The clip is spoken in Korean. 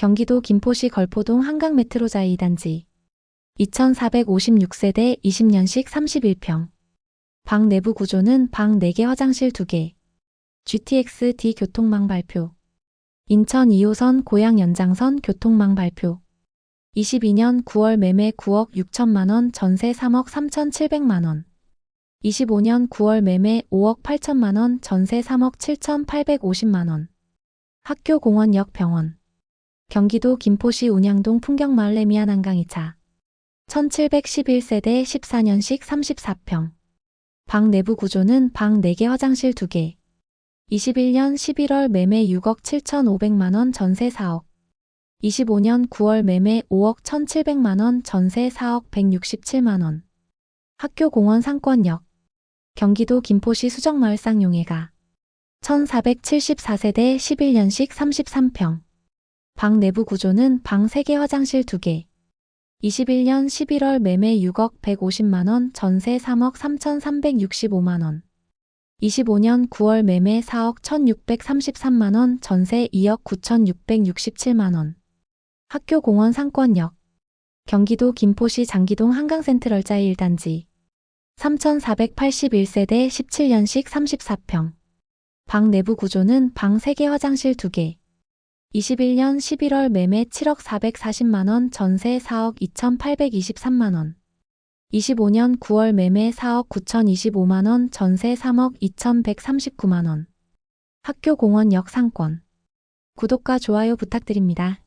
경기도 김포시 걸포동 한강 메트로자이 2단지 2456세대 20년식 31평. 방 내부 구조는 방 4개 화장실 2개. GTX D 교통망 발표. 인천 2호선 고양 연장선 교통망 발표. 22년 9월 매매 9억 6천만원 전세 3억 3천7백만원. 25년 9월 매매 5억 8천만원 전세 3억 7천8백오십만원. 학교 공원역 병원 경기도 김포시 운양동 풍경마을 레미안 한강 2차. 1711세대 14년식 34평. 방 내부 구조는 방 4개 화장실 2개. 21년 11월 매매 6억 7천5백만원 전세 4억. 25년 9월 매매 5억 1,700만원 전세 4억 167만원. 학교 공원 상권역. 경기도 김포시 수정마을 쌍용회가. 1474세대 11년식 33평 방 내부 구조는 방 3개 화장실 2개. 21년 11월 매매 6억 150만원 전세 3억 3,365만원. 25년 9월 매매 4억 1,633만원 전세 2억 9,667만원. 학교 공원 상권역. 경기도 김포시 장기동 한강센트럴자이 1단지. 3481세대 17년식 34평. 방 내부 구조는 방 3개 화장실 2개 21년 11월 매매 7억 440만원 전세 4억 2823만원. 25년 9월 매매 4억 9025만원 전세 3억 2139만원. 학교 공원 역 상권. 구독과 좋아요 부탁드립니다.